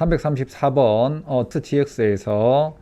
334번 어, tgx에서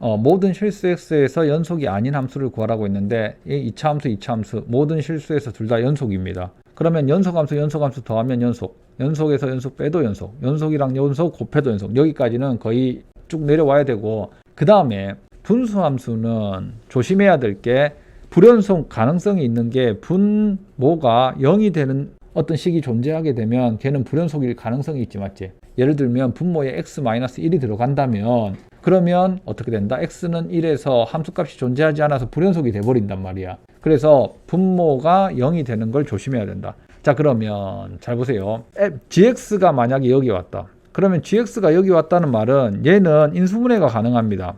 어, 모든 실수 x에서 연속이 아닌 함수를 구하라고 했는데 이 2차 함수, 2차 함수 모든 실수에서 둘 다 연속입니다. 그러면 연속 함수, 연속 함수 더하면 연속, 연속에서 연속 빼도 연속, 연속이랑 연속 곱해도 연속 여기까지는 거의 쭉 내려와야 되고 그 다음에 분수 함수는 조심해야 될 게 불연속 가능성이 있는 게 분모가 0이 되는 어떤 식이 존재하게 되면 걔는 불연속일 가능성이 있지 맞지? 예를 들면 분모에 x-1이 들어간다면 그러면 어떻게 된다? x는 1에서 함수값이 존재하지 않아서 불연속이 돼버린단 말이야. 그래서 분모가 0이 되는 걸 조심해야 된다. 자 그러면 잘 보세요. gx가 만약에 여기 왔다. 그러면 gx가 여기 왔다는 말은 얘는 인수분해가 가능합니다.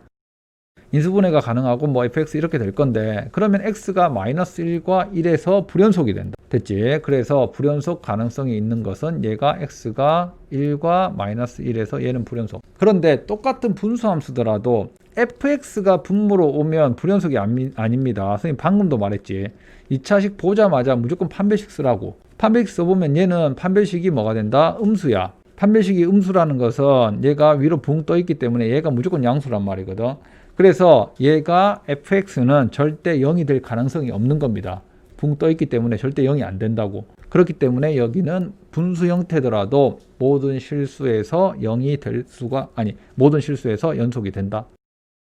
인수분해가 가능하고 뭐 fx 이렇게 될 건데 그러면 x가 마이너스 1과 1에서 불연속이 된다. 됐지? 그래서 불연속 가능성이 있는 것은 얘가 x가 1과 마이너스 1에서 얘는 불연속. 그런데 똑같은 분수함수더라도 fx가 분모로 오면 불연속이 아닙니다. 선생님 방금도 말했지. 2차식 보자마자 무조건 판별식 쓰라고. 판별식 써보면 얘는 판별식이 뭐가 된다? 음수야. 판별식이 음수라는 것은 얘가 위로 붕 떠 있기 때문에 얘가 무조건 양수란 말이거든. 그래서 얘가 fx는 절대 0이 될 가능성이 없는 겁니다. 붕 떠 있기 때문에 절대 0이 안 된다고. 그렇기 때문에 여기는 분수 형태더라도 모든 실수에서 0이 될 수가 아니 모든 실수에서 연속이 된다.